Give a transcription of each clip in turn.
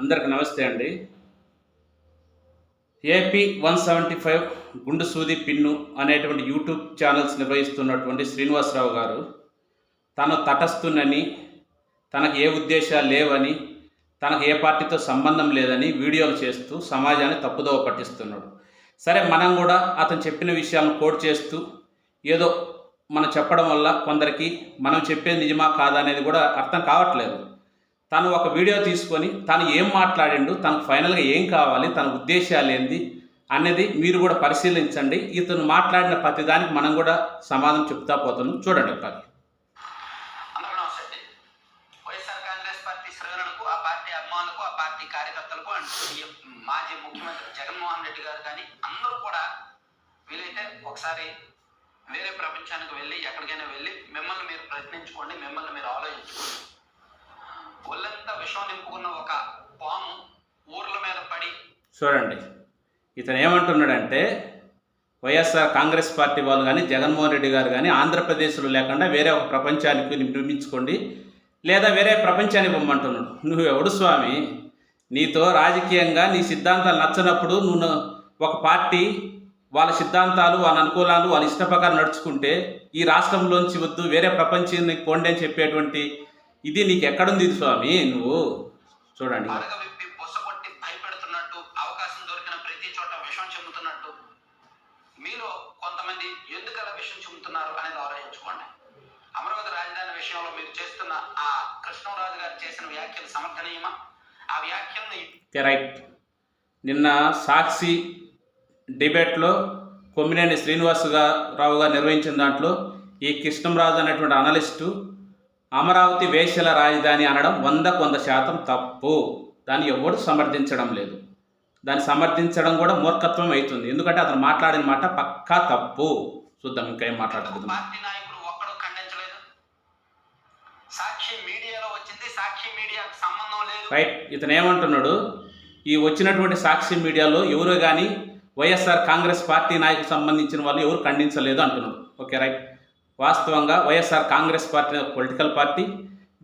అందరికి నమస్తే అండి. ఏపీ వన్ సెవెంటీ ఫైవ్ గుండు సూది పిన్ను అనేటువంటి యూట్యూబ్ ఛానల్స్ నిర్వహిస్తున్నటువంటి శ్రీనివాసరావు గారు తను తటస్థునని తనకు ఏ ఉద్దేశాలు లేవని తనకు ఏ పార్టీతో సంబంధం లేదని వీడియోలు చేస్తూ సమాజాన్ని తప్పుదోవ పట్టిస్తున్నాడు. సరే మనం కూడా అతను చెప్పిన విషయాలను కోట్ చేస్తూ ఏదో మనం చెప్పడం వల్ల కొందరికి మనం చెప్పేది నిజమా కాదా అనేది కూడా అర్థం కావట్లేదు. తను ఒక వీడియో తీసుకొని తను ఏం మాట్లాడిండు తనకు ఫైనల్గా ఏం కావాలి తన ఉద్దేశాలు ఏంది అనేది మీరు కూడా పరిశీలించండి. ఇతను మాట్లాడిన ప్రతిదానికి మనం కూడా సమాధానం చెప్తా పోతున్నాం. చూడండి ఒకసారి. వైఎస్ఆర్ కాంగ్రెస్ పార్టీ శ్రేణులకు ఆ పార్టీ అభిమానులకు ఆ పార్టీ కార్యకర్తలకు అండ్ మాజీ ముఖ్యమంత్రి జగన్మోహన్ రెడ్డి గారు కానీ అందరూ కూడా వీలైతే ఒకసారి వేరే ప్రపంచానికి వెళ్ళి ఎక్కడికైనా వెళ్ళి మిమ్మల్ని మీరు ప్రయత్నించుకోండి మిమ్మల్ని మీరు ఆలోచించుకోండి. ఒళ్ళంతా విషం నింపుకున్న ఒక పాము ఊర్ల మీద పడి చూడండి. ఇతను ఏమంటున్నాడంటే వైఎస్ఆర్ కాంగ్రెస్ పార్టీ వాళ్ళు కానీ జగన్మోహన్ రెడ్డి గారు కానీ ఆంధ్రప్రదేశ్లో లేకుండా వేరే ఒక ప్రపంచానికి నిర్మించుకోండి లేదా వేరే ప్రపంచానికి పొమ్మంటున్నాడు నువ్వు ఎవడు స్వామి? నీతో రాజకీయంగా నీ సిద్ధాంతాలు నచ్చనప్పుడు నువ్వు ఒక పార్టీ వాళ్ళ సిద్ధాంతాలు వాళ్ళ అనుకూలాలు వాళ్ళ ఇష్ట ప్రకారం నడుచుకుంటే ఈ రాష్ట్రంలోంచి వద్దు వేరే ప్రపంచానికి పోండి అని చెప్పేటువంటి ఇది నీకు ఎక్కడుంది స్వామి? నువ్వు చూడండి. అరగ విప్పి బుసగొట్టి భయపెడుతున్నట్టు అవకాశం దొరికిన ప్రతి చోట విషం చెబుతున్నట్టు మీలో కొంతమంది ఎందుకలా విషం చెబుతున్నారు అనేది ఆలోచించుకోండి. అమరావతి రాజధాని విషయంలో మీరు చేస్తున్న ఆ కృష్ణరాజు గారు చేసిన వ్యాఖ్యలు సమర్థనీయమా? ఆ వ్యాఖ్యలను రైట్ నిన్న సాక్షి డిబేట్లో కొమ్మినేని శ్రీనివాస్ రావు గారు నిర్వహించిన దాంట్లో ఈ కృష్ణంరాజు అనేటువంటి అనలిస్టు అమరావతి వేశ్యల రాజధాని అనడం వందకు వంద శాతం తప్పు. దాన్ని ఎవరు సమర్థించడం లేదు. దాన్ని సమర్థించడం కూడా మూర్ఖత్వం అవుతుంది. ఎందుకంటే అతను మాట్లాడిన మాట పక్కా తప్పు. చూద్దాం ఇంకా ఏం మాట్లాడుతుంది పార్టీ నాయకులు ఒక్కడు ఖండించలేదు. సాక్షి మీడియాలో వచ్చింది. సాక్షి మీడియాకు సంబంధం లేదు. రైట్ ఇతను ఏమంటున్నాడు? ఈ వచ్చినటువంటి సాక్షి మీడియాలో ఎవరు కానీ వైఎస్ఆర్ కాంగ్రెస్ పార్టీ నాయకు సంబంధించిన వాళ్ళు ఎవరు ఖండించలేదు అంటున్నాడు. Okay right. వాస్తవంగా YSR Congress party political party.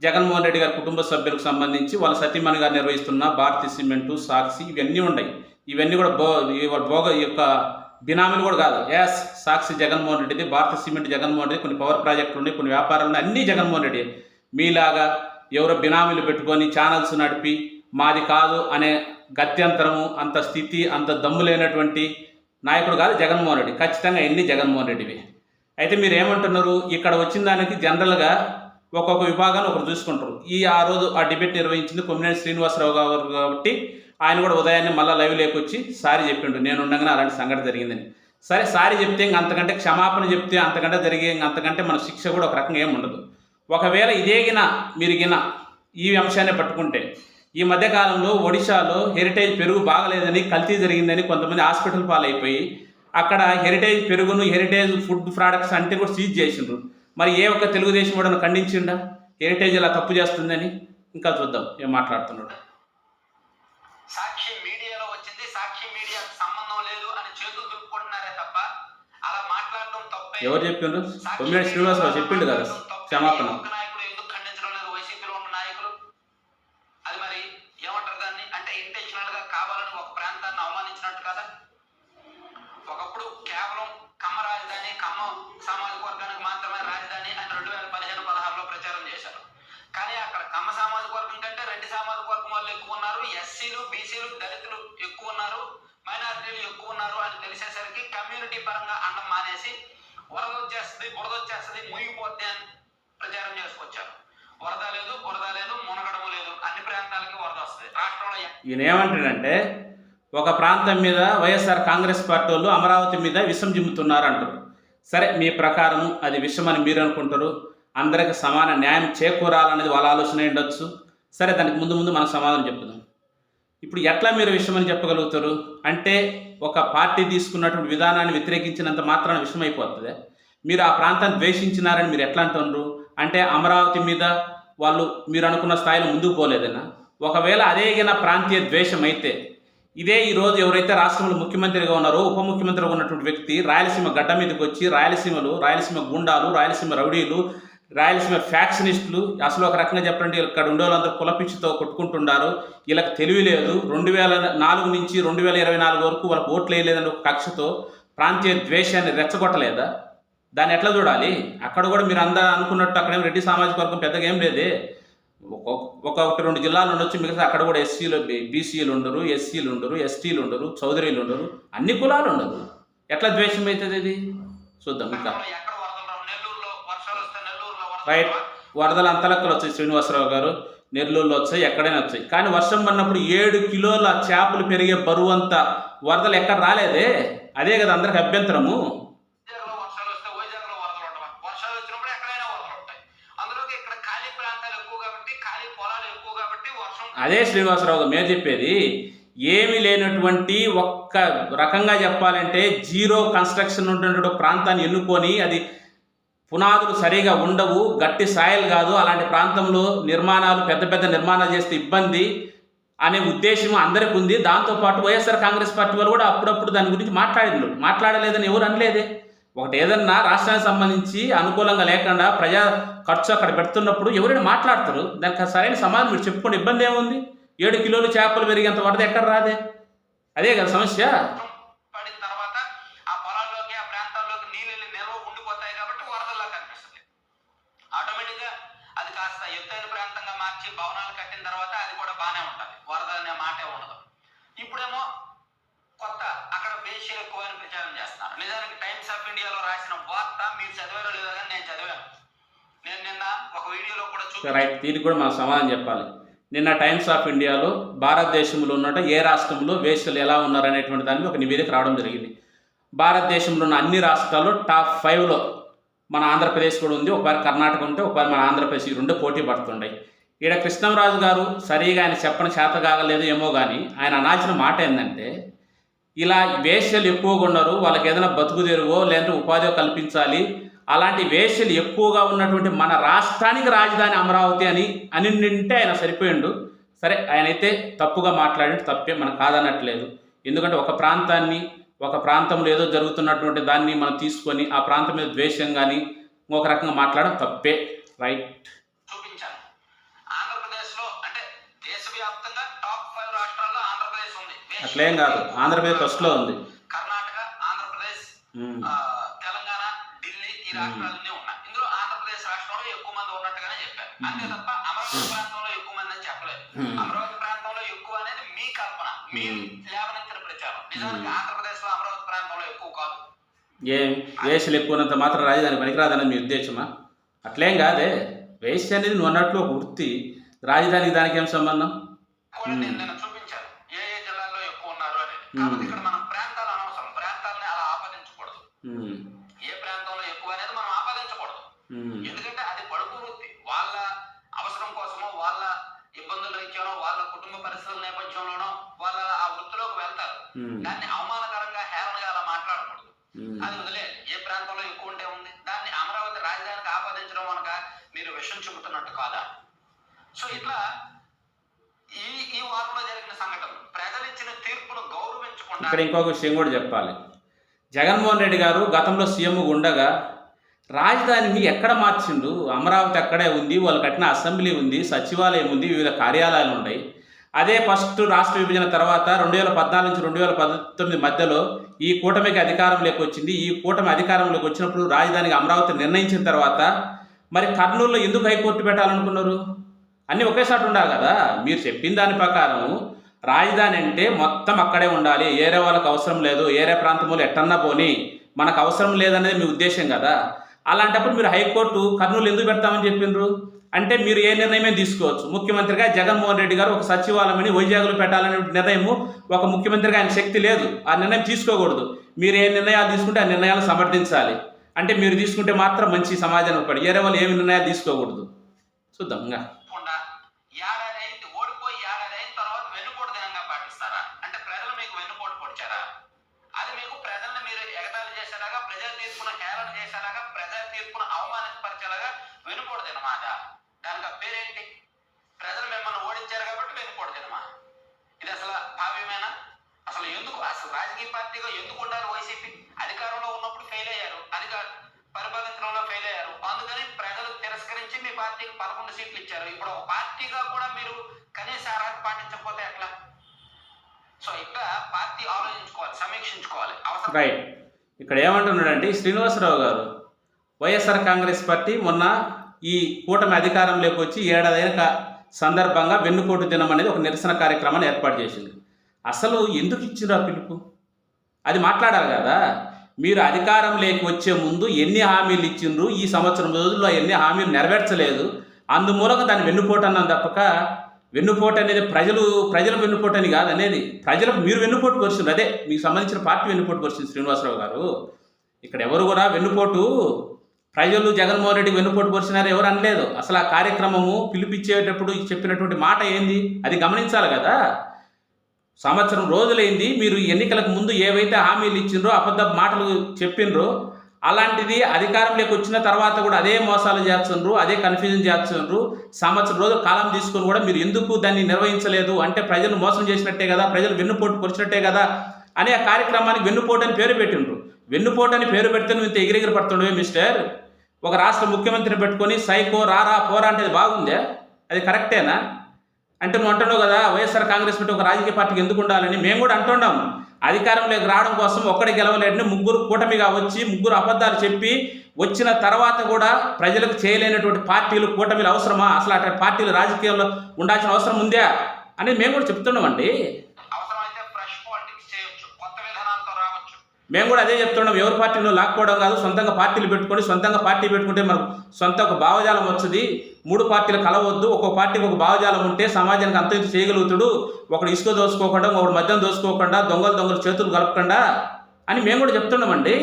Jaganmohan Reddy గారి కుటుంబ సభ్యులకు సంబంధించి వాళ్ళ సతీమణి గారు నిర్వహిస్తున్న భారతీయ సిమెంటు సాక్షి ఇవన్నీ ఉన్నాయి ఇవన్నీ కూడా బో భోగ ఈ యొక్క బినామీలు కూడా కాదు. ఎస్ సాక్షి జగన్మోహన్ రెడ్డిది భారత సిమెంట్ జగన్మోహన్ రెడ్డి కొన్ని పవర్ ప్రాజెక్టులు ఉన్నాయి కొన్ని వ్యాపారాలు ఉన్నాయి అన్నీ జగన్మోహన్ రెడ్డి. మీలాగా ఎవరో బినామీలు పెట్టుకొని ఛానల్స్ నడిపి మాది కాదు అనే గత్యంతరము అంత స్థితి అంత దమ్ము లేనటువంటి నాయకుడు కాదు జగన్మోహన్ రెడ్డి. ఖచ్చితంగా ఎన్ని జగన్మోహన్ రెడ్డివి. అయితే మీరు ఏమంటున్నారు ఇక్కడ వచ్చిన దానికి జనరల్గా ఒక్కొక్క విభాగాన్ని ఒకరు చూసుకుంటారు. ఈ ఆ రోజు ఆ డిబేట్ నిర్వహించింది కొమ్మినేని శ్రీనివాసరావు గారు కాబట్టి ఆయన కూడా ఉదయాన్నే మళ్ళీ లైవ్ లేకొచ్చి సారీ చెప్పిండు. నేను ఉండగానే అలాంటి సంఘటన జరిగిందని. సరే సారీ చెప్తే ఇంక అంతకంటే క్షమాపణ చెప్తే అంతకంటే జరిగే ఇంక అంతకంటే మన శిక్ష కూడా ఒక రకంగా ఏమి ఉండదు. ఒకవేళ ఇదే గిన మీరు గిన ఈ అంశాన్ని పట్టుకుంటే ఈ మధ్యకాలంలో ఒడిశాలో హెరిటేజ్ పెరుగు బాగలేదని కల్తీ జరిగిందని కొంతమంది హాస్పిటల్ పాలైపోయి అక్కడ హెరిటేజ్ పెరుగును హెరిటేజ్ ఫుడ్ ప్రోడక్ట్స్ అంటే కూడా సీజ్ చేసిండ్రు. మరి ఏ ఒక్క తెలుగుదేశం కూడా ఖండించిండా? హెరిటేజ్ ఇలా తప్పు చేస్తుందని ఇంకా చూద్దాం ఏం మాట్లాడుతున్నాడు. సాక్షి మీడియాలో వచ్చింది సాక్షి మీడియాకు సంబంధం లేదు అని చేతులు దులుపుకుంటున్నారే తప్ప అలా మాట్లాడడం తప్పే. ఎవరు చెప్పిండ్రు? కొమ్మినేని శ్రీనివాసరావు చెప్పిండు కదా. క్షమాపణ. వచ్చేస్తుంది బురద వచ్చేస్తుంది మునిగిపోద్ది అని ప్రచారం చేసుకొచ్చారు. వరద లేదు బురద లేదు మునగడము లేదు. అన్ని ప్రాంతాలకి వరద వస్తుంది. రాష్ట్రంలో ఈయన ఏమంటాడంటే ఒక ప్రాంతం మీద వైఎస్ఆర్ కాంగ్రెస్ పార్టీ వాళ్ళు అమరావతి మీద విషం జిమ్ముతున్నారు అంటారు సరే మీ ప్రకారం అది విషం అని మీరు అనుకుంటారు. అందరికి సమాన న్యాయం చేకూరాలనేది వాళ్ళ ఆలోచన ఉండొచ్చు. సరే దానికి ముందు ముందు మనం సమాధానం చెప్తున్నాం. ఇప్పుడు ఎట్లా మీరు విషయం అని చెప్పగలుగుతారు? అంటే ఒక పార్టీ తీసుకున్నటువంటి విధానాన్ని వ్యతిరేకించినంత మాత్రాన విషయం అయిపోతుంది మీరు ఆ ప్రాంతాన్ని ద్వేషించినారని మీరు ఎట్లా అంటున్నారు? అంటే అమరావతి మీద వాళ్ళు మీరు అనుకున్న స్థాయిలో ముందుకు పోలేదన్నా? ఒకవేళ అదే గిన ప్రాంతీయ ద్వేషం అయితే ఇదే ఈరోజు ఎవరైతే రాష్ట్రంలో ముఖ్యమంత్రిగా ఉన్నారో ఉప ముఖ్యమంత్రిగా ఉన్నటువంటి వ్యక్తి రాయలసీమ గడ్డ మీదకి వచ్చి రాయలసీమలు రాయలసీమ గుండాలు రాయలసీమ రౌడీలు రాయలసీమ ఫ్యాక్షనిస్టులు అసలు ఒక రకంగా చెప్పండి ఇక్కడ ఉండే వాళ్ళందరూ కులపిచ్చితో కొట్టుకుంటున్నారు. వీళ్ళకి తెలివి లేదు. రెండు వేల నాలుగు నుంచి రెండు వేల ఇరవై నాలుగు వరకు వాళ్ళకి ఓట్లు వేయలేదని ఒక కక్షతో ప్రాంతీయ ద్వేషాన్ని రెచ్చగొట్టలేదా? దాన్ని ఎట్లా చూడాలి? అక్కడ కూడా మీరు అందరూ అనుకున్నట్టు అక్కడేం రెడ్డి సామాజిక వర్గం పెద్దగా ఏం లేదే. ఒక- ఒక ఒకటి రెండు జిల్లాలు ఉండొచ్చు మిగతా అక్కడ కూడా ఎస్సీలు బీసీలు ఉండరు ఎస్సీలు ఉండరు ఎస్టీలు ఉండరు చౌదరీలు ఉండరు అన్ని కులాలు ఉండరు ఎట్లా ద్వేషం అవుతుంది ఇది? చూద్దాం ఇంకా రైట్? వరదలు అంతలక్కలు వచ్చాయి శ్రీనివాసరావు గారు. నెల్లూరులో వచ్చాయి ఎక్కడైనా వచ్చాయి. కానీ వర్షం పడినప్పుడు ఏడు కిలోల చేపలు పెరిగే బరువు అంత వరదలు ఎక్కడ రాలేదే? అదే కదా అందరికి అభ్యంతరము. అదే శ్రీనివాసరావు మేము చెప్పేది ఏమీ లేనటువంటి ఒక్క రకంగా చెప్పాలంటే జీరో కన్స్ట్రక్షన్ ఉన్నటువంటి ప్రాంతాన్ని ఎన్నుకొని అది పునాదులు సరిగా ఉండవు గట్టి సాయలు కాదు. అలాంటి ప్రాంతంలో నిర్మాణాలు పెద్ద పెద్ద నిర్మాణాలు చేస్తే ఇబ్బంది అనే ఉద్దేశం అందరికి ఉంది. దాంతోపాటు వైఎస్ఆర్ కాంగ్రెస్ పార్టీ వాళ్ళు కూడా అప్పుడప్పుడు దాని గురించి మాట్లాడినారు. మాట్లాడలేదని ఎవరు అనలేదే. ఒకటి ఏదన్నా రాష్ట్రానికి సంబంధించి అనుకూలంగా లేకుండా ప్రజా ఖర్చు అక్కడ పెడుతున్నప్పుడు ఎవరైనా మాట్లాడతారు. దానికి సరైన సమాధానం మీరు చెప్పుకోండి ఇబ్బంది ఏముంది? ఏడు కిలోలు చేపలు పెరిగేంత వరద ఎక్కడ రాదే? అదే కదా సమస్య. రైట్ దీనికి కూడా మనం సమాధానం చెప్పాలి. నిన్న టైమ్స్ ఆఫ్ ఇండియాలో భారతదేశంలో ఉన్నట్టు ఏ రాష్ట్రంలో వేశ్యలు ఎలా ఉన్నారు అనేటువంటి దానికి ఒక నివేదిక రావడం జరిగింది. భారతదేశంలో ఉన్న అన్ని రాష్ట్రాల్లో టాప్ ఫైవ్లో మన ఆంధ్రప్రదేశ్ కూడా ఉంది ఒకవేళ కర్ణాటక ఉంటే ఒకవేళ మన ఆంధ్రప్రదేశ్ ఈ రెండు పోటీ పడుతుంటాయి. ఈడ కృష్ణరాజు గారు సరిగా ఆయన చెప్పని చేత కాగలేదు ఏమో కానీ ఆయన అనాల్సిన మాట ఏంటంటే ఇలా వేశ్యలు ఎక్కువగా ఉన్నారు వాళ్ళకి ఏదైనా బతుకు తెరువో లేదంటే ఉపాధి కల్పించాలి అలాంటి వేశ్యలు ఎక్కువగా ఉన్నటువంటి మన రాష్ట్రానికి రాజధాని అమరావతి అని అని నింటే ఆయన సరిపోయిండు. సరే ఆయన అయితే తప్పుగా మాట్లాడి తప్పే మనం కాదనట్లేదు. ఎందుకంటే ఒక ప్రాంతాన్ని ఒక ప్రాంతంలో ఏదో జరుగుతున్నటువంటి దాన్ని మనం తీసుకొని ఆ ప్రాంతం మీద ద్వేషం కానీ ఇంకొక రకంగా మాట్లాడడం తప్పే. రైట్ చూపించాను ఆంధ్రప్రదేశ్లో అంటే దేశవ్యాప్తంగా టాప్ ఫైవ్ రాష్ట్రాల్లో ఆంధ్రప్రదేశ్ ఉంది. అట్లేం కాదు. ఆంధ్రప్రదేశ్ ఫస్ట్లో ఉంది. కర్ణాటక ఆంధ్రప్రదేశ్ ఈ రాష్ట్రాలన్నీ ఉన్నాయి ఇందులో ఆంధ్రప్రదేశ్ రాష్ట్రంలో ఎక్కువ మంది ఉన్నట్టుగానే చెప్పారు. అంతే తప్ప అమరావతి ప్రాంతంలో ఎక్కువ మంది అని చెప్పలేదు. అమరావతి ప్రాంతంలో ఎక్కువ అనేది మీ కల్పన మీరు Hmm. లేవనెత్తిన ప్రచారం. నిజానికి. ఆంధ్రప్రదేశ్లో అమరావతి ప్రాంతంలో ఎక్కువ కాదు. ఏం వేషలు ఎక్కువనంత మాత్రం రాజధాని పనికిరాదని మీ ఉద్దేశమా? అట్లేం కాదే. వేశ్య అనేది నువ్వు అన్నట్లు ఒక వృత్తి. రాజధానికి దానికి ఏం సంబంధం? చూపించాను. ఏ ఏ జిల్లాల్లో ఎక్కువ ఉన్నారు అనేది. దాన్ని అవమానకరంగా హేళనగా అలా మాట్లాడకూడదు. ఉమ్. అది వదిలే ఏ ప్రాంతంలో ఎక్కువ ఉంటే ఉంది? దాన్ని అమరావతి రాజధానికి ఆపాదించడం అనక మీరు విషయం చెబుతున్నట్టు కాదా? సో ఇట్లా ఈ ఈ వారంలో జరిగిన సంఘటనలు ప్రజలు ఇచ్చిన తీర్పును గౌరవించకుండా ఇక్కడ ఇంకొక విషయం కూడా చెప్పాలి. జగన్మోహన్ రెడ్డి గారు గతంలో సీఎం ఉండగా రాజధానిని ఎక్కడ మార్చిండు అమరావతి అక్కడే ఉంది వాళ్ళు కట్టిన అసెంబ్లీ ఉంది సచివాలయం ఉంది వివిధ కార్యాలయాలు ఉన్నాయి అదే ఫస్ట్ రాష్ట్ర విభజన తర్వాత రెండు వేల పద్నాలుగు నుంచి రెండు వేల పంతొమ్మిది మధ్యలో ఈ కూటమికి అధికారంలోకి వచ్చింది. ఈ కూటమి అధికారంలోకి వచ్చినప్పుడు రాజధానికి అమరావతి నిర్ణయించిన తర్వాత మరి కర్నూలులో ఎందుకు హైకోర్టు పెట్టాలనుకున్నారు? అన్నీ ఒకేసారి ఉండాలి కదా. మీరు చెప్పిన దాని ప్రకారం రాజధాని అంటే మొత్తం అక్కడే ఉండాలి. ఏరే వాళ్ళకి అవసరం లేదు. ఏరే ప్రాంతంలో ఎట్టన్నా పోని మనకు అవసరం లేదనేది మీ ఉద్దేశం కదా. అలాంటప్పుడు మీరు హైకోర్టు కర్నూలు ఎందుకు పెడతామని చెప్పిండ్రు? అంటే మీరు ఏ నిర్ణయమే తీసుకోవచ్చు. ముఖ్యమంత్రిగా జగన్మోహన్ రెడ్డి గారు ఒక సచివాలయమని వైజాగ్లో పెట్టాలనే నిర్ణయము ఒక ముఖ్యమంత్రిగా ఆయన శక్తి లేదు. ఆ నిర్ణయం తీసుకోకూడదు. మీరు ఏ నిర్ణయాలు తీసుకుంటే ఆ నిర్ణయాలు సమర్థించాలి. అంటే మీరు తీసుకుంటే మాత్రం మంచి సమాజానికి పడి వేరే వాళ్ళు ఏమి నిర్ణయాలు తీసుకోకూడదు. చూద్దాం ఇంకా. ప్రజల తీర్పును హేళన చేసేలాగా ప్రజల తీర్పును అవమానపరిచేలాగా వినకూడదు అన్నమాట దానికి పేరేంటి? ప్రజలు మిమ్మల్ని ఓడించారు కాబట్టి మేము కూడదనమా ఇది అసలు భావ్యమేనా? అసలు ఎందుకు? అసలు రాజకీయ పార్టీగా ఎందుకు ఉండాలి వైసీపీ అధికారంలో ఉన్నప్పుడు ఫెయిల్ అయ్యారు. అధికార పరిపాలించడంలో ఫెయిల్ అయ్యారు. అందుకని ప్రజలు తిరస్కరించి మీ పార్టీకి పదకొండు సీట్లు ఇచ్చారు. ఇప్పుడు ఒక పార్టీగా కూడా మీరు కనీస అర్హత పాటించకపోతే ఎట్లా? సో ఇక్కడ పార్టీ ఆలోచించుకోవాలి సమీక్షించుకోవాలి. అవసరం రైట్ ఇక్కడ ఏమంటున్నాడంటే శ్రీనివాసరావు గారు వైఎస్ఆర్ కాంగ్రెస్ పార్టీ మొన్న ఈ కూటమి అధికారంలోకి వచ్చి ఏడాదైన సందర్భంగా వెన్నుపోటు దినం అనేది ఒక నిరసన కార్యక్రమాన్ని ఏర్పాటు చేసింది. అసలు ఎందుకు ఇచ్చారు ఆ పిలుపు? అది మాట్లాడాలి కదా. మీరు అధికారం లేక వచ్చే ముందు ఎన్ని హామీలు ఇచ్చిండ్రు? ఈ సంవత్సరం రోజుల్లో ఎన్ని హామీలు నెరవేర్చలేదు. అందుమూలంగా దాన్ని వెన్నుపోటు అన్నాం తప్పక. వెన్నుపోటు అనేది ప్రజలు ప్రజల వెన్నుపోటు అని కాదు అనేది. ప్రజలకు మీరు వెన్నుపోటు పరిచింది అదే మీకు సంబంధించిన పార్టీ వెన్నుపోటు పరిచింది శ్రీనివాసరావు గారు. ఇక్కడ ఎవరు కూడా వెన్నుపోటు ప్రజలు జగన్మోహన్ రెడ్డి వెన్నుపోటు పరిచినారు ఎవరు అనలేదు. అసలు ఆ కార్యక్రమము పిలిపించేటప్పుడు చెప్పినటువంటి మాట ఏంది? అది గమనించాలి కదా. సంవత్సరం రోజులైంది మీరు ఎన్నికలకు ముందు ఏవైతే హామీలు ఇచ్చిండ్రో అబద్ధ మాటలు చెప్పిండ్రో అలాంటిది అధికారంలోకి వచ్చిన తర్వాత కూడా అదే మోసాలు చేస్తుండ్రు అదే కన్ఫ్యూజన్ చేస్తుండ్రు. సంవత్సరం రోజులు కాలం తీసుకొని కూడా మీరు ఎందుకు దాన్ని నిర్వహించలేదు? అంటే ప్రజలు మోసం చేసినట్టే కదా ప్రజలు వెన్నుపోటు పొడిచినట్టే కదా అనే ఆ కార్యక్రమానికి వెన్నుపోటు అని పేరు పెట్టిండ్రు. వెన్నుపోటు అని పేరు పెడితే నువ్వు ఇంత ఎగిరెగిరి పడుతుండవే మిస్టర్. ఒక రాష్ట్ర ముఖ్యమంత్రిని పెట్టుకొని సైకో రారా పోరా అంటే అది బాగుందే? అది కరెక్టేనా? అంటే నువ్వు అంటున్నావు కదా వైఎస్ఆర్ కాంగ్రెస్ పార్టీ ఒక రాజకీయ పార్టీకి ఎందుకు ఉండాలని? మేము కూడా అంటున్నాము. అధికారంలోకి రావడం కోసం ఒక్కడి గెలవలేడని ముగ్గురు కూటమిగా వచ్చి ముగ్గురు అబద్ధాలు చెప్పి వచ్చిన తర్వాత కూడా ప్రజలకు చేయలేనటువంటి పార్టీలు కూటమిలు అవసరమా? అసలు అటువంటి పార్టీలు రాజకీయాల్లో ఉండాల్సిన అవసరం ఉందా? అనేది మేము కూడా చెప్తున్నామండి. మేము కూడా అదే చెప్తున్నాం ఎవరి పార్టీలో లాక్కోవడం కాదు సొంతంగా పార్టీలు పెట్టుకొని సొంతంగా పార్టీ పెట్టుకుంటే మనకు సొంత ఒక భావజాలం వస్తుంది. మూడు పార్టీలు కలవద్దు ఒక్కో పార్టీకి ఒక భావజాలం ఉంటే సమాజానికి అంత ఇంత చేయగలుగుతాడు. ఒకడు ఇసుక దోసుకోకుండా ఒకడు మద్యం దోసుకోకుండా దొంగలు దొంగలు చేతులు కలపకుండా అని మేము కూడా చెప్తున్నామండి.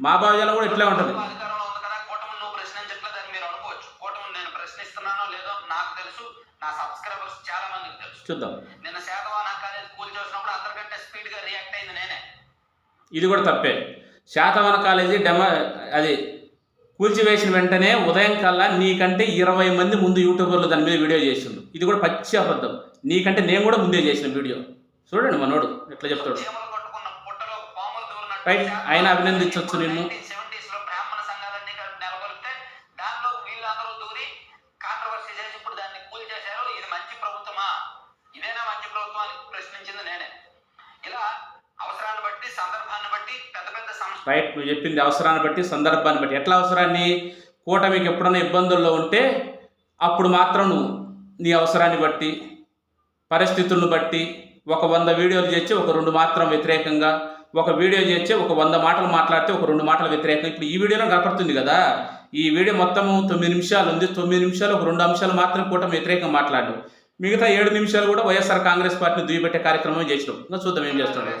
మా భావజాలం కూడా ఇట్లే ఉంటుంది. అధికారంలో ఇది కూడా తప్పే. శాతవన కాలేజీ డెమో అది కూల్చివేసిన వెంటనే ఉదయం కల్లా నీకంటే ఇరవై మంది ముందు యూట్యూబర్లు దాని మీద వీడియో చేసిండు. ఇది కూడా పచ్చి అబద్ధం. నీకంటే నేను కూడా ముందే చేసిన వీడియో. చూడండి మనోడు ఎట్లా చెప్తాడు. రైట్, ఆయన అభినందించొచ్చు నిన్ను. రైట్ నువ్వు చెప్పింది అవసరాన్ని బట్టి సందర్భాన్ని బట్టి. ఎట్లా అవసరాన్ని? కూటమికి ఎప్పుడైనా ఇబ్బందుల్లో ఉంటే అప్పుడు మాత్రం నువ్వు నీ అవసరాన్ని బట్టి పరిస్థితులను బట్టి ఒక వంద వీడియోలు చేసి ఒక రెండు మాత్రం వ్యతిరేకంగా ఒక వీడియో చేసి ఒక వంద మాటలు మాట్లాడితే ఒక రెండు మాటలు వ్యతిరేకంగా. ఇప్పుడు ఈ వీడియోలో కనపడుతుంది కదా? ఈ వీడియో మొత్తం తొమ్మిది నిమిషాలు ఉంది. తొమ్మిది నిమిషాలు ఒక రెండు అంశాలు మాత్రం కూటమి వ్యతిరేకంగా మాట్లాడు మిగతా ఏడు నిమిషాలు కూడా వైఎస్ఆర్ కాంగ్రెస్ పార్టీని దుయ్యబెట్టే కార్యక్రమం చేసినాం. ఇంకా చూద్దాం ఏం చేస్తున్నాడు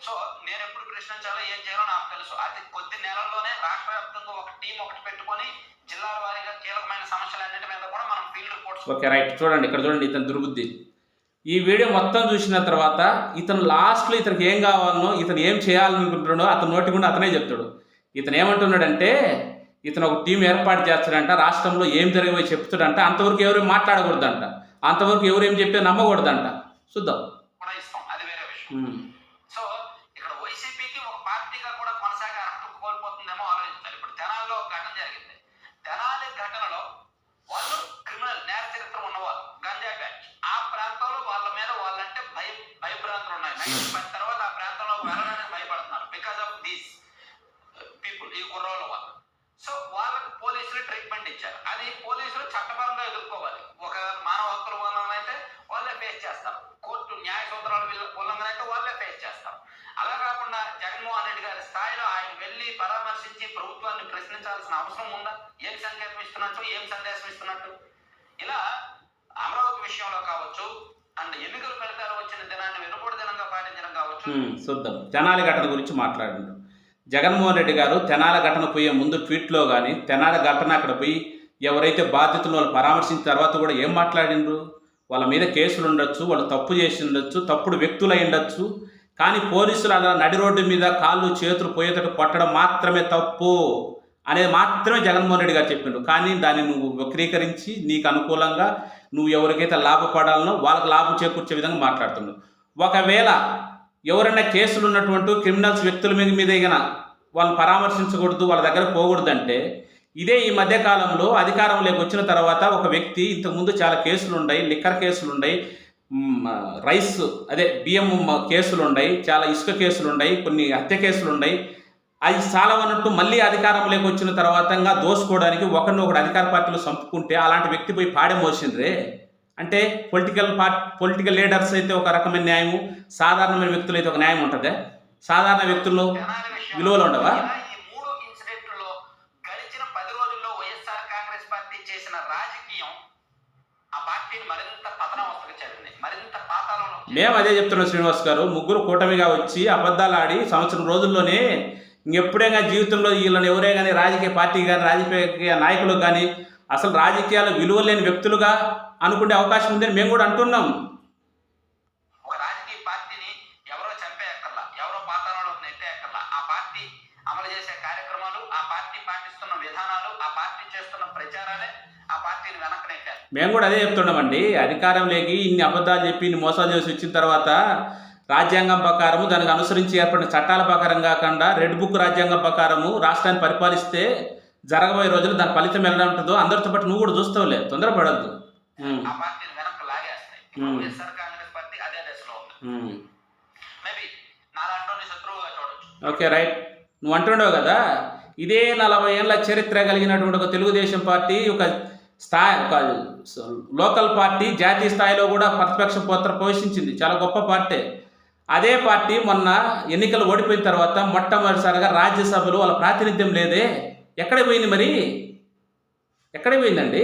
సో నేను ఎప్పుడు ప్రశ్నించాలో ఏం చేయాలో నాకు తెలుసు. అది కొద్ది నెలల్లోనే రాష్ట్ర వ్యాప్తంగా ఒక టీం ఒకటి పెట్టుకొని జిల్లాల వారీగా కీలకమైన సమస్యలన్నిటి మీద కూడా మనం ఫీల్డ్ రిపోర్ట్స్ ఓకే రైట్ చూడండి ఇక్కడ చూడండి ఇతను దుర్బుద్ధి ఈ వీడియో మొత్తం చూసిన తర్వాత ఇతను లాస్ట్లో ఇతనికి ఏం కావాలనో ఇతను ఏం చేయాలనుకుంటున్నాడో అతను నోటి గుండా అతనే చెప్తాడు. ఇతను ఏమంటున్నాడంటే ఇతను ఒక టీం ఏర్పాటు చేస్తాడంట రాష్ట్రంలో ఏం జరిగిపోయి చెప్తాడంట అంతవరకు ఎవరు మాట్లాడకూడదంట. అంతవరకు ఎవరు ఏం చెప్తే నమ్మకూడదంట. చూద్దాం కూడా ఇస్తాం అది వేరే విషయం ఉమ్. సో ఇక్కడ వైసీపీకి ఒక పార్టీగా కూడా కొనసాగే అర్హత కోల్పోతుందేమో ఆలోచించాలి. ఇప్పుడు తెనాలిలో ఒక ఘటన జరిగింది. తెనాలి ఘటనలో వాళ్ళు క్రిమినల్ నేర చరిత్ర ఉన్నవాళ్ళు. గంజా బ్యాచ్. ఆ ప్రాంతంలో వాళ్ళ మీద వాళ్ళంటే భయ భయభ్రాంతులు ఉన్నాయి. చూద్దాం. తెనాలి ఘటన గురించి మాట్లాడండి. జగన్మోహన్ రెడ్డి గారు తెనాల ఘటన పోయే ముందు ట్వీట్లో కానీ తెనాల ఘటన అక్కడ పోయి ఎవరైతే బాధితులు వాళ్ళు పరామర్శించిన తర్వాత కూడా ఏం మాట్లాడిండ్రు? వాళ్ళ మీద కేసులు ఉండొచ్చు వాళ్ళు తప్పు చేసి ఉండొచ్చు తప్పుడు వ్యక్తులు అయి ఉండొచ్చు. కానీ పోలీసులు అలా నడి రోడ్డు మీద కాళ్ళు చేతులు పోయేటట్టు కొట్టడం మాత్రమే తప్పు అనేది మాత్రమే జగన్మోహన్ రెడ్డి గారు చెప్పిండు కానీ దాన్ని నువ్వు వక్రీకరించి నీకు అనుకూలంగా నువ్వు ఎవరికైతే లాభపడాలనో వాళ్ళకి లాభం చేకూర్చే విధంగా మాట్లాడుతున్నావు ఒకవేళ ఎవరైనా కేసులు ఉన్నటువంటి క్రిమినల్స్ వ్యక్తుల మీద మీద ఇగన వాళ్ళని పరామర్శించకూడదు వాళ్ళ దగ్గర పోకూడదు అంటే ఇదే ఈ మధ్య కాలంలో అధికారంలోకి వచ్చిన తర్వాత ఒక వ్యక్తి ఇంతకుముందు చాలా కేసులు ఉన్నాయి లిక్కర్ కేసులు ఉన్నాయి రైస్ అదే బియ్యం కేసులు ఉన్నాయి చాలా ఇసుక కేసులు ఉన్నాయి కొన్ని హత్య కేసులు ఉన్నాయి. అది చాలవన్నట్టు మళ్ళీ అధికారంలోకి వచ్చిన తర్వాత దోసుకోవడానికి ఒకరిని ఒకడు అధికార పార్టీలో చంపుకుంటే అలాంటి వ్యక్తి పోయి పాడే మోసిండ్రే. అంటే పొలిటికల్ పార్టీ పొలిటికల్ లీడర్స్ అయితే ఒక రకమైన న్యాయము సాధారణమైన వ్యక్తులు అయితే ఒక న్యాయం ఉంటుందా? సాధారణ వ్యక్తుల్లో విలువలు ఉండవా? మేము అదే చెప్తున్నాం శ్రీనివాస్ గారు ముగ్గురు కూటమిగా వచ్చి అబద్ధాలు ఆడి సంవత్సరం రోజుల్లోనే ఇంకెప్పుడైనా జీవితంలో వీళ్ళని ఎవరే కానీ రాజకీయ పార్టీ కానీ రాజకీయ నాయకులు కానీ అసలు రాజకీయాలు విలువ లేని వ్యక్తులుగా అనుకునే అవకాశం ఉందని మేము కూడా అంటున్నాం. ఒక రాజకీయ పార్టీని ఎవరో చంపేయక్కర్లా ఎవరో పాతాళంలోకి నెట్టేయక్కర్లా. ఆ పార్టీ అమలు చేసే కార్యక్రమాలు ఆ పార్టీ పాటిస్తున్న విధానాలు ఆ పార్టీ చేస్తున్న ప్రచారాలే ఆ పార్టీని వెనక్కి నెట్టారు మేము కూడా అదే చెప్తున్నామండి. అధికారంలోకి ఇన్ని అబద్ధాలు చెప్పి ఇన్ని మోసాలు చేసి వచ్చిన తర్వాత రాజ్యాంగం ప్రకారము దానికి అనుసరించి ఏర్పడిన చట్టాల ప్రకారం కాకుండా రెడ్ బుక్ రాజ్యాంగం ప్రకారము రాష్ట్రాన్ని పరిపాలిస్తే జరగబోయే రోజులు దాని ఫలితం ఎలా ఉంటుందో అందరితో పాటు నువ్వు కూడా చూస్తావులే. తొందరపడద్దు. ఆ పార్టీని వెనక్కి లాగేస్తాయి. Hmm. వైఎస్ఆర్ కాంగ్రెస్ పార్టీ అదే దశలో ఉంది. మేబీ నాలాంటి శత్రువుగా చూడొచ్చు. ఓకే రైట్ నువ్వు అంటుండవు కదా? ఇదే నలభై ఏళ్ళ చరిత్ర కలిగినటువంటి ఒక తెలుగుదేశం పార్టీ ఒక స్థాయి ఒక లోకల్ పార్టీ జాతీయ స్థాయిలో కూడా ప్రతిపక్ష పాత్ర పోషించింది. చాలా గొప్ప పార్టీ. అదే పార్టీ మొన్న ఎన్నికలు ఓడిపోయిన తర్వాత మొట్టమొదటిసారిగా రాజ్యసభలో వాళ్ళ ప్రాతినిధ్యం లేదే. ఎక్కడ పోయింది మరి? ఎక్కడ పోయిందండి?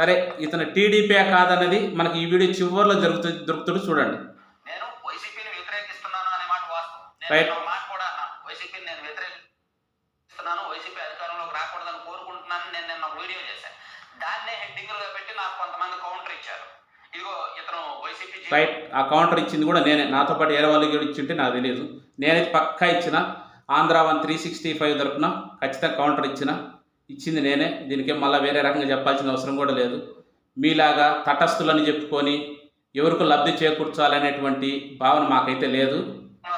సరే ఇతను టీడీపీ కాదన్నది మనకి ఈ వీడియో చివరిలో జరుగుతుంది దొరుకుతుంది చూడండి. నేను వైసీపీని వ్యతిరేకిస్తున్నాను అనే మాట వాస్తవం. నేను Right. ఒక మాట కూడా అన్నాను వైసీపీని నేను వ్యతిరేకిస్తున్నాను వైసీపీ అధికారంలోకి రాకూడదని కోరుకుంటున్నాను నేను నిన్న ఒక వీడియో చేశాను. దాన్నే హెడ్డింగ్గా పెట్టి నాకు కొంతమంది కౌంటర్ ఇచ్చారు. ఇదిగో ఇతను వైసీపీ జీ- రైట్ ఆ కౌంటర్ ఇచ్చింది కూడా నేనే. నాతో పాటు వేరే వాళ్ళకి కూడా ఇచ్చింటే నాకు తెలియదు నేనైతే పక్కా ఇచ్చిన. Andhra one three sixty five తరపున ఖచ్చితంగా కౌంటర్ ఇచ్చిన. ఇచ్చింది నేనే దీనికేం మళ్ళీ వేరే రకంగా చెప్పాల్సిన అవసరం కూడా లేదు. మీలాగా తటస్థులని చెప్పుకొని ఎవరికి లబ్ధి చేకూర్చాలనేటువంటి భావన మాకైతే లేదు.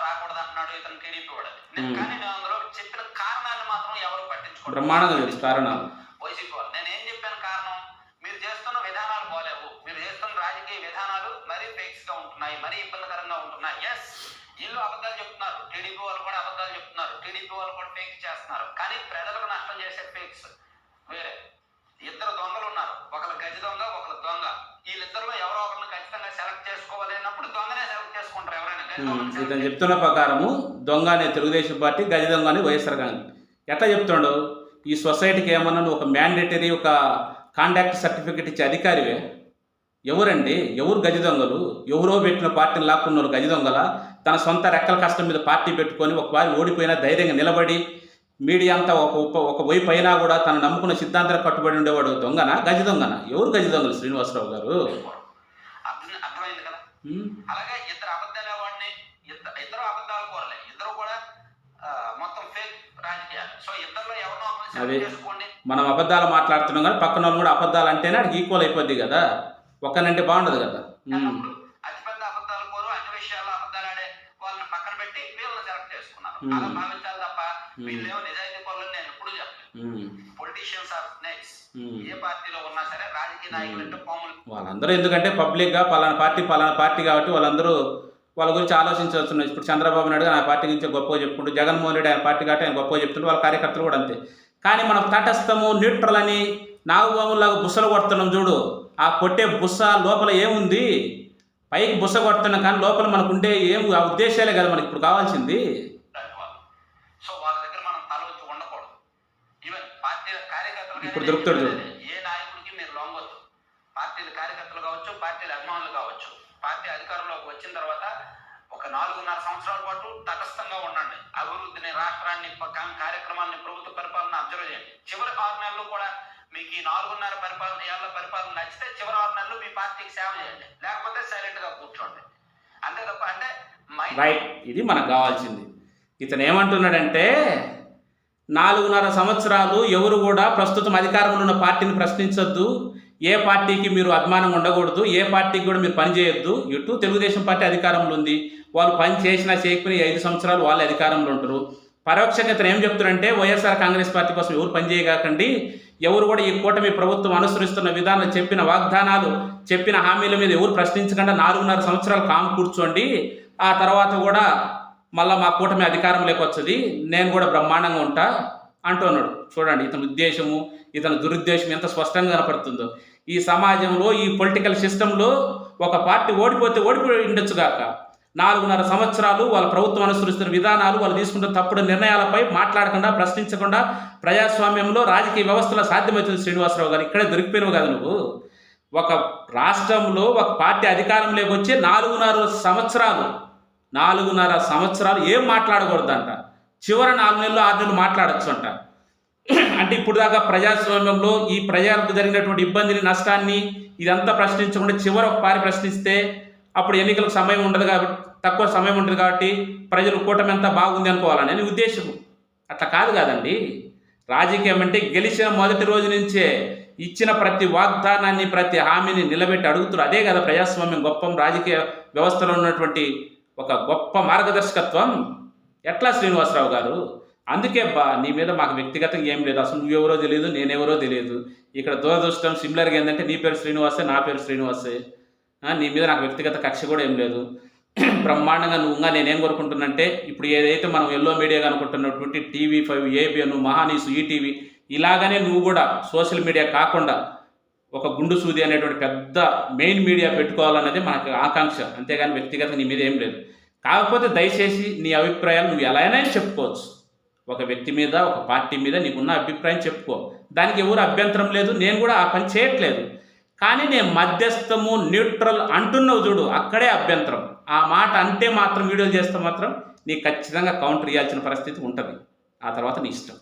రాకూడదు అంటున్నాడు ఇతను ఇతను చెప్తున్న ప్రకారము దొంగ అనే తెలుగుదేశం పార్టీ గజ దొంగ అని వైఎస్ఆర్ కాంగ్రెస్. ఎట్లా చెప్తున్నాడు ఈ సొసైటీకి ఏమన్నా నువ్వు ఒక మ్యాండేటరీ ఒక కాంటాక్ట్ సర్టిఫికెట్ ఇచ్చే అధికారివే. ఎవరండి? ఎవరు గజ దొంగలు? ఎవరో పెట్టిన పార్టీని లాక్కున్నారు గజ దొంగల? తన సొంత రెక్కల కష్టం మీద పార్టీ పెట్టుకొని ఒకసారి ఓడిపోయినా ధైర్యంగా నిలబడి మీడియా అంతా ఒక ఒక వైపు అయినా కూడా తను నమ్ముకున్న సిద్ధాంతాలకు కట్టుబడి ఉండేవాడు దొంగనా గజ దొంగనా? ఎవరు గజ దొంగలు శ్రీనివాసరావు గారు? అలాగే ఇద్దరు అదే. మనం అబద్ధాలు మాట్లాడుతున్నాం కానీ పక్కన వాళ్ళు కూడా అబద్ధాలు అంటేనే అది ఈక్వల్ అయిపోద్ది కదా. ఒక్కనంటే బాగుండదు కదా. ఉమ్, అన్నప్పుడు అతిపెద్ద అబద్ధాలు కోరు అన్ని విషయాల్లో అబద్ధాలు ఆడే వాళ్ళని పక్కన పెట్టి వీళ్ళని సెలెక్ట్ చేసుకున్నారు. అలా భావించాలి తప్ప. వీళ్ళేమో నిజాయితీ పనులు నేను ఎప్పుడు చెప్పలేదు um, politicians are snakes um. ఏ పార్టీలో ఉన్నా సరే రాజకీయ నాయకులు అంటే పాములు. వాళ్ళందరూ ఎందుకంటే పబ్లిక్గా పలానా పార్టీ పలానా పార్టీ కాబట్టి వాళ్ళందరూ వాళ్ళ గురించి ఆలోచించాల్సిన ఇప్పుడు చంద్రబాబు నాయుడు ఆయన పార్టీ గురించి గొప్పగా చెప్పుకుంటూ జగన్మోహన్ రెడ్డి ఆయన పార్టీ కాబట్టి ఆయన గొప్పగా చెప్తుంటే వాళ్ళ కార్యకర్తలు కూడా అంతే. కానీ మనం తటస్థము న్యూట్రల్ అని నాగుబాబులాగా బుస్సలు కొడుతున్నాం చూడు. ఆ కొట్టే బుస్స లోపల ఏముంది? పైకి బుస్స కొడుతున్నాం కానీ లోపల మనకు ఉండే ఏం ఆ ఉద్దేశాలే కదా మనకి ఇప్పుడు కావాల్సింది. ఇప్పుడు దొరుకుతాడు చూడు. ఏ నాయకుడికి మీరు లొంగొద్దు. పార్టీల కార్యకర్తలు కావచ్చు పార్టీల అభిమానులు కావచ్చు పార్టీ అధికారంలోకి వచ్చిన తర్వాత ఒక నాలుగున్నర సంవత్సరాల పాటు తటస్థంగా ఉండండి. అభివృద్ధిని రాష్ట్రాన్ని కార్యక్రమాన్ని ప్రభుత్వ పరిపాలన అబ్జర్వ్ చేయండి. చివరి ఆరు నెలలు కూడా మీకు ఈ నాలుగున్నర పరిపాలన ఏళ్ళ పరిపాలన నచ్చితే చివరి ఆరు నెలలు మీ పార్టీకి సేవ చేయండి. లేకపోతే సైలెంట్గా కూర్చోండి. అంతే తప్ప అంటే రైట్ ఇది మనకు కావాల్సింది. ఇతను ఏమంటున్నాడంటే నాలుగున్నర సంవత్సరాలు ఎవరు కూడా ప్రస్తుతం అధికారంలో ఉన్న పార్టీని ప్రశ్నించొద్దు. ఏ పార్టీకి మీరు అభిమానం ఉండకూడదు. ఏ పార్టీకి కూడా మీరు పనిచేయొద్దు ఇటు తెలుగుదేశం పార్టీ అధికారంలో ఉంది. వాళ్ళు పని చేసినా చేయకపోయినా ఐదు సంవత్సరాలు వాళ్ళు అధికారంలో ఉంటారు. పరోక్షంగా ఇతను ఏం చెప్తున్నారంటే వైఎస్ఆర్ కాంగ్రెస్ పార్టీ కోసం ఎవరు పనిచేయగాకండి ఎవరు కూడా ఈ కూటమి ప్రభుత్వం అనుసరిస్తున్న విధానం చెప్పిన వాగ్దానాలు చెప్పిన హామీల మీద ఎవరు ప్రశ్నించకుండా నాలుగున్నర సంవత్సరాలు కాము కూర్చోండి ఆ తర్వాత కూడా మళ్ళీ మా కూటమి అధికారంలోకి వచ్చేది నేను కూడా బ్రహ్మాండంగా ఉంటా అంటున్నాడు. చూడండి ఇతని ఉద్దేశము ఇతని దురుద్దేశం ఎంత స్పష్టంగా కనపడుతుందో. ఈ సమాజంలో ఈ పొలిటికల్ సిస్టంలో ఒక పార్టీ ఓడిపోతే ఓడిపోయి ఉండొచ్చుగాక నాలుగున్నర సంవత్సరాలు వాళ్ళ ప్రభుత్వం అనుసరిస్తున్న విధానాలు వాళ్ళు తీసుకుంటున్న తప్పుడు నిర్ణయాలపై మాట్లాడకుండా ప్రశ్నించకుండా ప్రజాస్వామ్యంలో రాజకీయ వ్యవస్థలో సాధ్యమవుతుంది శ్రీనివాసరావు గారు. ఇక్కడే దొరికిపోయినవు కదా నువ్వు. ఒక రాష్ట్రంలో ఒక పార్టీ అధికారంలోకి వచ్చి నాలుగున్నర సంవత్సరాలు నాలుగున్నర సంవత్సరాలు ఏం మాట్లాడకూడదంట. చివరి నాలుగు నెలలు ఆరు నెలలు మాట్లాడచ్చు అంట అంటే ఇప్పుడు దాకా ప్రజాస్వామ్యంలో ఈ ప్రజలకు జరిగినటువంటి ఇబ్బందిని నష్టాన్ని ఇదంతా ప్రశ్నించకుండా చివరి ఒకసారి ప్రశ్నిస్తే అప్పుడు ఎన్నికలకు సమయం ఉండదు కాబట్టి తక్కువ సమయం ఉంటుంది కాబట్టి ప్రజలు కూటమి అంతా బాగుంది అనుకోవాలని అని ఉద్దేశం. అట్లా కాదు కాదండి. రాజకీయం అంటే గెలిచిన మొదటి రోజు నుంచే ఇచ్చిన ప్రతి వాగ్దానాన్ని ప్రతి హామీని నిలబెట్టి అడుగుతారు. అదే కదా ప్రజాస్వామ్యం గొప్ప రాజకీయ వ్యవస్థలో ఉన్నటువంటి ఒక గొప్ప మార్గదర్శకత్వం. ఎట్లా శ్రీనివాసరావు గారు? అందుకే బా నీ మీద మాకు వ్యక్తిగతంగా ఏం లేదు. అసలు నువ్వెవరో తెలియదు నేనెవరో తెలియదు ఇక్కడ దూరదృష్టం సిమిలర్గా ఏంటంటే నీ పేరు శ్రీనివాసే నా పేరు శ్రీనివాసే. నీ మీద నాకు వ్యక్తిగత కక్ష కూడా ఏం లేదు. బ్రహ్మాండంగా నువ్వు నేనేం కోరుకుంటున్నంటే ఇప్పుడు ఏదైతే మనం ఎల్లో మీడియాగా అనుకుంటున్నటువంటి టీవీ ఫైవ్ ఏబిఎన్ మహానీసు ఈటీవీ ఇలాగనే నువ్వు కూడా సోషల్ మీడియా కాకుండా ఒక గుండు సూది అనేటువంటి పెద్ద మెయిన్ మీడియా పెట్టుకోవాలన్నది మనకు ఆకాంక్ష. అంతేగాని వ్యక్తిగత నీ మీద ఏం లేదు. కాకపోతే దయచేసి నీ అభిప్రాయాలు నువ్వు ఎలా అయినా చెప్పుకోవచ్చు. ఒక వ్యక్తి మీద ఒక పార్టీ మీద నీకున్న అభిప్రాయం చెప్పుకో. దానికి ఎవరు అభ్యంతరం లేదు నేను కూడా ఆ పని చేయట్లేదు. కానీ నేను మధ్యస్థము న్యూట్రల్ అంటున్నావు చూడు అక్కడే అభ్యంతరం. ఆ మాట అంటే మాత్రం వీడియోలు చేస్తే మాత్రం నీకు ఖచ్చితంగా కౌంటర్ ఇవ్వాల్సిన పరిస్థితి ఉంటుంది. ఆ తర్వాత నీ ఇష్టం.